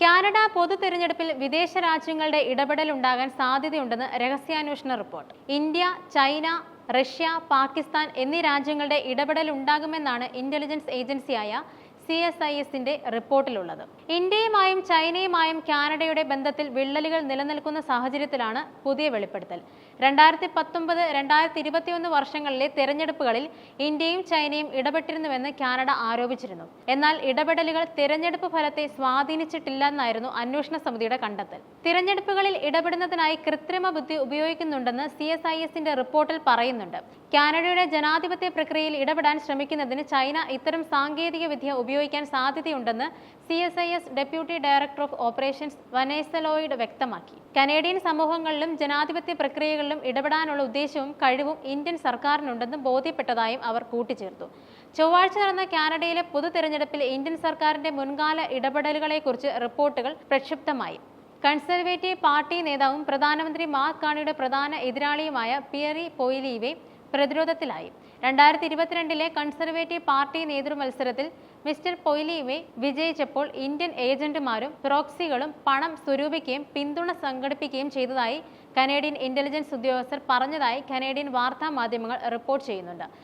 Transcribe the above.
Canada പൊതു തെരഞ്ഞെടുപ്പിൽ വിദേശ രാജ്യങ്ങളുടെ ഇടപെടൽ ഉണ്ടാകാൻ സാധ്യതയുണ്ടെന്ന് രഹസ്യാന്വേഷണ report. India China Russia Pakistan എന്നീ രാജ്യങ്ങളുടെ ഇടപെടൽ ഉണ്ടാകുമെന്നാണ് ഇന്റലിജൻസ് ഏജൻസിയായ സി എസ് ഐ എസിന്റെ റിപ്പോർട്ടിലുള്ളത്. ഇന്ത്യയുമായും ചൈനയുമായും കാനഡയുടെ ബന്ധത്തിൽ വിള്ളലുകൾ നിലനിൽക്കുന്ന സാഹചര്യത്തിലാണ് പുതിയ വെളിപ്പെടുത്തൽ. രണ്ടായിരത്തി പത്തൊമ്പത് രണ്ടായിരത്തി ഇരുപത്തിയൊന്ന് വർഷങ്ങളിലെ തെരഞ്ഞെടുപ്പുകളിൽ ഇന്ത്യയും ചൈനയും ഇടപെട്ടിരുന്നുവെന്ന് കാനഡ ആരോപിച്ചിരുന്നു. എന്നാൽ ഇടപെടലുകൾ തിരഞ്ഞെടുപ്പ് ഫലത്തെ സ്വാധീനിച്ചിട്ടില്ലെന്നായിരുന്നു അന്വേഷണ സമിതിയുടെ കണ്ടെത്തൽ. തിരഞ്ഞെടുപ്പുകളിൽ ഇടപെടുന്നതിനായി കൃത്രിമ ബുദ്ധി ഉപയോഗിക്കുന്നുണ്ടെന്ന് സി എസ് ഐ എസിന്റെ റിപ്പോർട്ടിൽ പറയുന്നുണ്ട്. കാനഡയുടെ ജനാധിപത്യ പ്രക്രിയയിൽ ഇടപെടാൻ ശ്രമിക്കുന്നതിന് ചൈന ഇത്തരം സാങ്കേതിക വിദ്യ ഉപയോഗിക്കാൻ സാധ്യതയുണ്ടെന്ന് C S I S deputy director of operations Vanessa Lloyd വ്യക്തമാക്കി. കനേഡിയൻ സമൂഹങ്ങളിലും ജനാധിപത്യ പ്രക്രിയകളിലും ഇടപെടാനുള്ള ഉദ്ദേശവും കഴിവും ഇന്ത്യൻ സർക്കാരിനുണ്ടെന്നും ബോധ്യപ്പെട്ടതായും അവർ കൂട്ടിച്ചേർത്തു. ചൊവ്വാഴ്ച നടന്ന കാനഡയിലെ പൊതു തെരഞ്ഞെടുപ്പിൽ ഇന്ത്യൻ സർക്കാരിന്റെ മുൻകാല ഇടപെടലുകളെക്കുറിച്ച് റിപ്പോർട്ടുകൾ പ്രക്ഷുബ്ധമായി. കൺസർവേറ്റീവ് പാർട്ടി നേതാവും പ്രധാനമന്ത്രി മാർക്ക് കാണിയുടെ പ്രധാന എതിരാളിയുമായ പിയറി പൊയ്ലീവെ പ്രതിരോധത്തിലായി. രണ്ടായിരത്തി ഇരുപത്തിരണ്ടിലെ കൺസർവേറ്റീവ് പാർട്ടി നേതൃമത്സരത്തിൽ മിസ്റ്റർ പൊയ്ലിയുമെ വിജയിച്ചപ്പോൾ ഇന്ത്യൻ ഏജന്റുമാരും പ്രോക്സികളും പണം സ്വരൂപിക്കുകയും പിന്തുണ സംഘടിപ്പിക്കുകയും ചെയ്തതായി കനേഡിയൻ ഇന്റലിജൻസ് ഉദ്യോഗസ്ഥർ പറഞ്ഞതായി കനേഡിയൻ വാർത്താ മാധ്യമങ്ങൾ റിപ്പോർട്ട് ചെയ്യുന്നുണ്ട്.